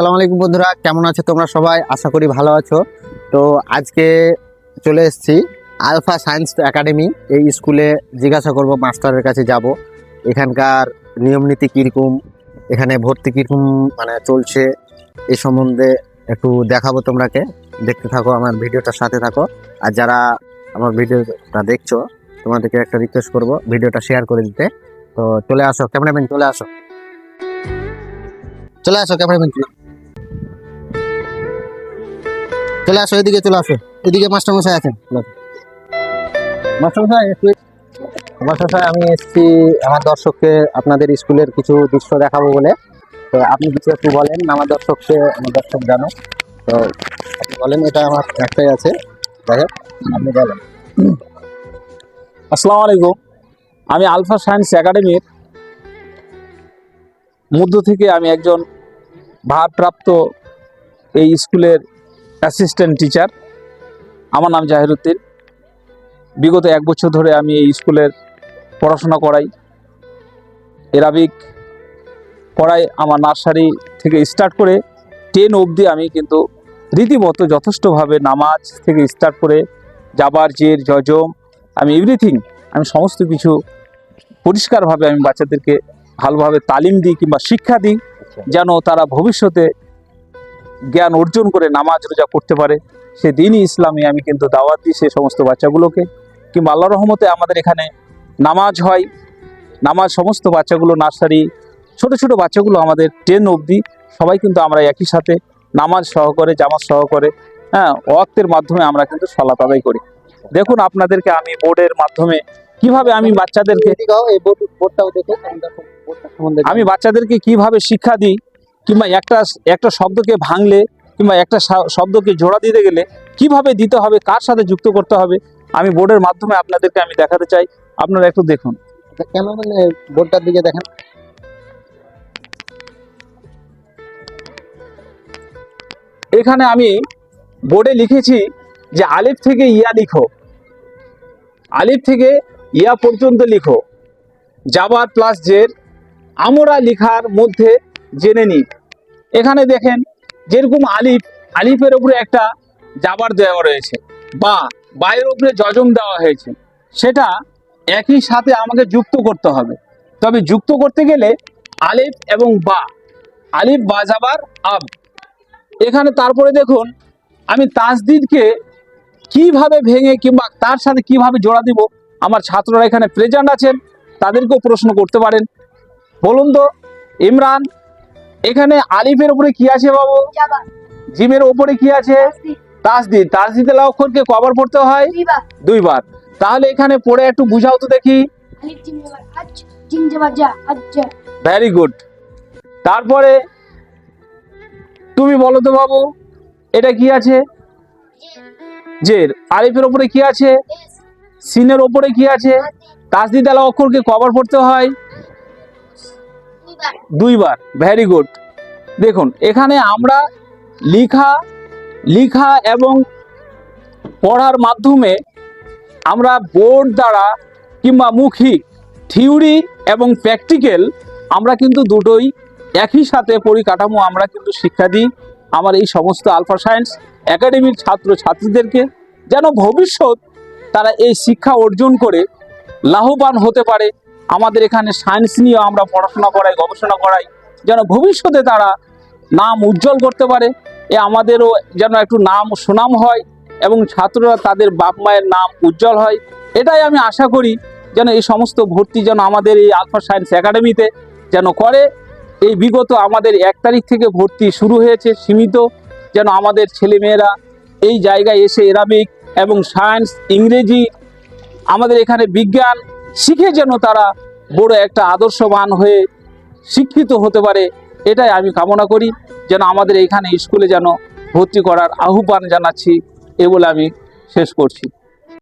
আসসালামু আলাইকুম বন্ধুরা, কেমন আছো তোমরা সবাই? আশা করি ভালো আছো। তো আজকে চলে এসেছি আলফা সায়েন্স একাডেমি এই স্কুলে জিজ্ঞাসা করব মাস্টারের কাছে যাব। এখানকার নিয়ম নীতি কীরকম, এখানে ভর্তি কীরকম মানে চলছে, এ সম্বন্ধে একটু দেখাবো তোমরাকে। দেখতে থাকো, আমার ভিডিওটার সাথে থাকো। আর যারা আমার ভিডিওটা দেখছ, তোমাদেরকে একটা রিকোয়েস্ট করব ভিডিওটা শেয়ার করে দিতে। তো চলে আসো, ক্যামেরাম্যান, চলে আসো। চলে আসো, ক্যামেরাম্যান। চলে চলে আসো, এদিকে চলে আসো। এদিকে মাস্টার মশাই আছেন। চলে আসো। মাস্টার মশাই একটু মাস্টার মশাই আমি এসেছি আমার দর্শককে আপনাদের স্কুলের কিছু দৃশ্য দেখাবো বলে। তো আপনি কিছু একটু বলেন, আমার দর্শককে, আমার দর্শক জানো। তো আপনি বলেন, এটা আমার একটাই আছে। দেখেন আপনি বলেন। আসসালামু আলাইকুম। আমি আলফা সায়েন্স একাডেমির মধ্য থেকে আমি একজন ভারপ্রাপ্ত এই স্কুলের অ্যাসিস্ট্যান্ট টিচার। আমার নাম জাহিরুদ্দিন। বিগত এক বছর ধরে আমি এই স্কুলের পড়াশোনা করাই। এরাবিক পড়াই আমার নার্সারি থেকে স্টার্ট করে টেন অবধি আমি কিন্তু রীতিমতো যথেষ্টভাবে নামাজ থেকে স্টার্ট করে জাবার জের, জজম, আমি এভরিথিং আমি সমস্ত কিছু পরিষ্কারভাবে আমি বাচ্চাদেরকে ভালোভাবে তালিম দিই কিংবা শিক্ষা দিই, যেন তারা ভবিষ্যতে জ্ঞান অর্জন করে নামাজ রোজা করতে পারে সে দিনই ইসলামে আমি কিন্তু দাওয়াত দিই সে সমস্ত বাচ্চাগুলোকে। কিংবা আল্লাহ রহমতে আমাদের এখানে নামাজ হয় নামাজ সমস্ত বাচ্চাগুলো নার্সারি ছোট ছোট বাচ্চাগুলো আমাদের টেন অবধি সবাই কিন্তু আমরা একই সাথে নামাজ সহকারে জামাজ সহকারে হ্যাঁ ওয়াক্তের মাধ্যমে আমরা কিন্তু সলাত আদায় করি। দেখুন আপনাদেরকে আমি বোর্ডের মাধ্যমে কীভাবে আমি বাচ্চাদেরকে আমি বাচ্চাদেরকে কীভাবে শিক্ষা দিই কিংবা একটা একটা শব্দকে ভাঙলে কিংবা একটা শব্দকে জোড়া দিতে গেলে কীভাবে দিতে হবে কার সাথে যুক্ত করতে হবে আমি বোর্ডের মাধ্যমে আপনাদেরকে আমি দেখাতে চাই। আপনারা একটু দেখুন। কেন মানে বোর্ডটার দিকে দেখেন? এখানে আমি বোর্ডে লিখেছি যে আলিফ থেকে ইয়া লিখো। আলিফ থেকে ইয়া পর্যন্ত লিখো। জাবার প্লাস জের। আমরা লিখার মধ্যে জেনে নিই। এখানে দেখেন যেরকম আলিফ, আলিফের উপরে একটা জাবার দেওয়া রয়েছে বা বায়ের উপরে জজম দেওয়া হয়েছে, সেটা একই সাথে আমাকে যুক্ত করতে হবে। তবে যুক্ত করতে গেলে আলিফ এবং বা, আলিফ, বা জাবার আব। এখানে তারপরে দেখুন, আমি তাসদিদকে কীভাবে ভেঙে কিংবা তার সাথে কীভাবে জোড়া দিব, আমার ছাত্ররা এখানে প্রেজেন্ট আছেন, তাদেরকেও প্রশ্ন করতে পারেন। বলুন তো, ইমরান এখানে আলিফের উপরে কি আছে বাবু? জিমের উপরে কি আছে? তাসদিদ। তাসদিদের অক্ষরকে কবার পড়তে হয়? দুইবার। তাহলে এখানে পড়ে একটু বুঝাও তো দেখি। ভেরি গুড তারপরে তুমি বলো তো বাবু এটা কি আছে? জের। আলিফের ওপরে কি আছে? সিনের ওপরে কি আছে? তাসদিদ। আলা অক্ষরকে কবার পড়তে হয়? দুইবার ভেরি গুড দেখুন, এখানে আমরা লিখা লিখা এবং পড়ার মাধ্যমে আমরা বোর্ড দ্বারা কিংবা মৌখিক থিওরি এবং প্র্যাকটিক্যাল আমরা কিন্তু দুটোই একই সাথে পরিকাঠামো আমরা কিন্তু শিক্ষা দিই আমার এই সমস্ত আলফা সায়েন্স একাডেমির ছাত্র ছাত্রীদেরকে যেন ভবিষ্যৎ তারা এই শিক্ষা অর্জন করে লাভবান হতে পারে। আমাদের এখানে সায়েন্স নিয়ে আমরা পড়াশোনা করাই, গবেষণা করাই। যেন ভবিষ্যতে তারা নাম উজ্জ্বল করতে পারে, এ আমাদেরও যেন একটু নাম সুনাম হয় এবং ছাত্ররা তাদের বাপ মায়ের নাম উজ্জ্বল হয়। এটাই আমি আশা করি যেন এই সমস্ত ভর্তি যেন আমাদের এই আলফা সায়েন্স একাডেমিতে যেন করে। এই বিগত আমাদের এক তারিখ থেকে ভর্তি শুরু হয়েছে, সীমিত। যেন আমাদের ছেলেমেয়েরা এই জায়গায় এসে এরাবিক এবং সায়েন্স, ইংরেজি, আমাদের এখানে বিজ্ঞান শিখে যেন তারা বড় একটা আদর্শবান হয়ে শিক্ষিত হতে পারে, এটাই আমি কামনা করি, যেন আমাদের এখানে স্কুলে যেন ভর্তি করার আহ্বান জানাচ্ছি, এ বলে আমি শেষ করছি।